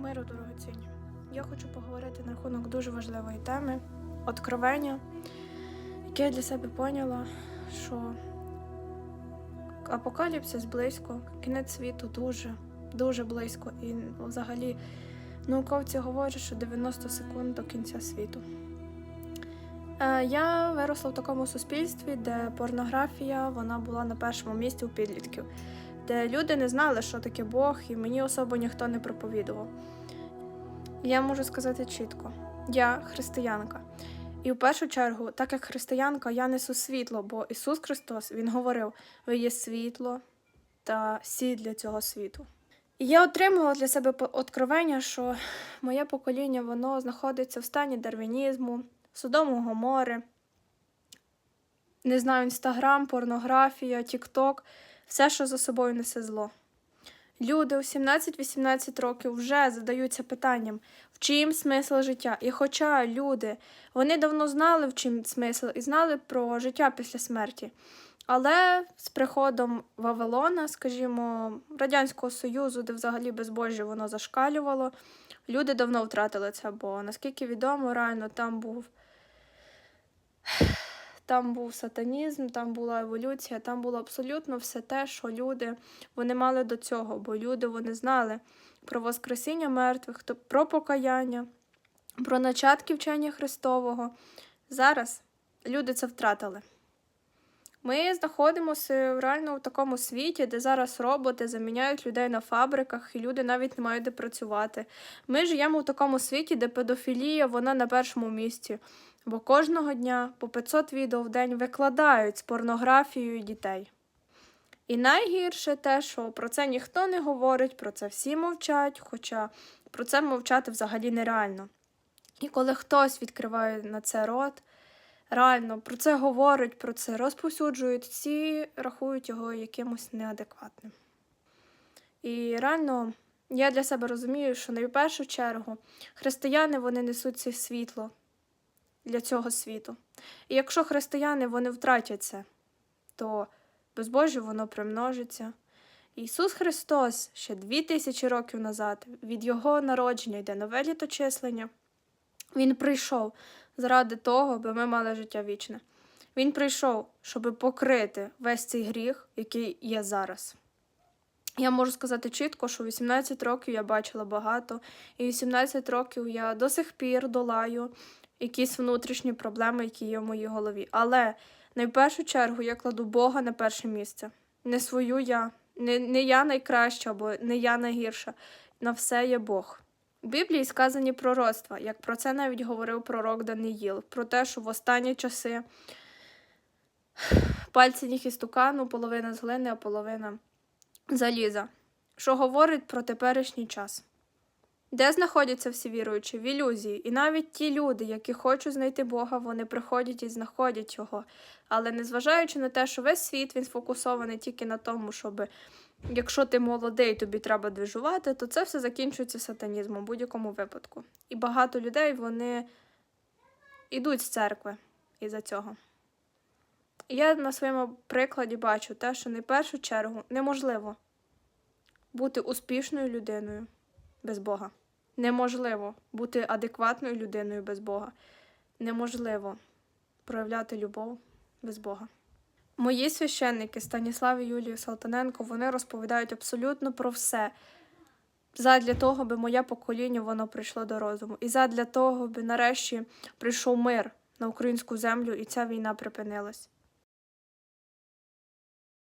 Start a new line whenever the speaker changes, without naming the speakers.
Миру, дорогоцінні. Я хочу поговорити на рахунок дуже важливої теми откровення, яке я для себе поняла, що апокаліпсис близько, кінець світу дуже, дуже близько. І взагалі науковці говорять, що 90 секунд до кінця світу. Е, Я виросла в такому суспільстві, де порнографія вона була на першому місці у підлітків, де люди не знали, що таке Бог, і мені особо ніхто не проповідував. Я можу сказати чітко: я християнка. І в першу чергу, так як християнка, я несу світло, бо Ісус Христос Він говорив: ви є світло та сіль для цього світу. І я отримала для себе откровення, що моє покоління воно знаходиться в стані дарвінізму, Содому Гомори, не знаю, інстаграм, порнографія, тікток, все, що за собою несе зло. Люди у 17-18 років вже задаються питанням, в чим смисл життя. І хоча люди вони давно знали, в чим смисл, і знали про життя після смерті. Але з приходом Вавилона, скажімо, Радянського Союзу, де взагалі безбожжя воно зашкалювало, люди давно втратили це, бо наскільки відомо, реально там був. Там був сатанізм, там була еволюція, там було абсолютно все те, що люди вони мали до цього, бо люди вони знали про Воскресіння мертвих, про покаяння, про начатки вчення Христового. Зараз люди це втратили. Ми знаходимося реально в такому світі, де зараз роботи заміняють людей на фабриках, і люди навіть не мають де працювати. Ми живемо в такому світі, де педофілія вона на першому місці. Бо кожного дня по 500 відео в день викладають з порнографією дітей. І найгірше те, що про це ніхто не говорить, про це всі мовчать, хоча про це мовчати взагалі нереально. І коли хтось відкриває на це рот, реально про це говорить, про це розповсюджують, всі рахують його якимось неадекватним. І реально я для себе розумію, що найпершу чергу християни вони несуть це світло для цього світу. І якщо християни вони втратять це, то безбожжя воно примножиться. Ісус Христос ще дві тисячі років назад, від Його народження йде нове літочислення. Він прийшов заради того, аби ми мали життя вічне. Він прийшов, щоб покрити весь цей гріх, який є зараз. Я можу сказати чітко, що 18 років я бачила багато, і 18 років я до сих пір долаю якісь внутрішні проблеми, які є в моїй голові. Але найпершу чергу я кладу Бога на перше місце. Не свою я, не, не я найкраща, або не я найгірша. На все є Бог. У Біблії сказані пророцтва, як про це навіть говорив пророк Даниїл, про те, що в останні часи пальці ніг істукану, половина з глини, а половина заліза, що говорить про теперішній час. Де знаходяться всі віруючі? В ілюзії. І навіть ті люди, які хочуть знайти Бога, вони приходять і знаходять його. Але незважаючи на те, що весь світ він сфокусований тільки на тому, щоб якщо ти молодий, тобі треба движувати, то це все закінчується сатанізмом в будь-якому випадку. І багато людей вони йдуть з церкви із-за цього. І я на своєму прикладі бачу те, що в першу чергу неможливо бути успішною людиною без Бога. Неможливо бути адекватною людиною без Бога. Неможливо проявляти любов без Бога. Мої священники Станіслав і Юлію Салтаненко вони розповідають абсолютно про все. Задля того, би моє покоління воно прийшло до розуму. І задля того, би нарешті прийшов мир на українську землю, і ця війна припинилась.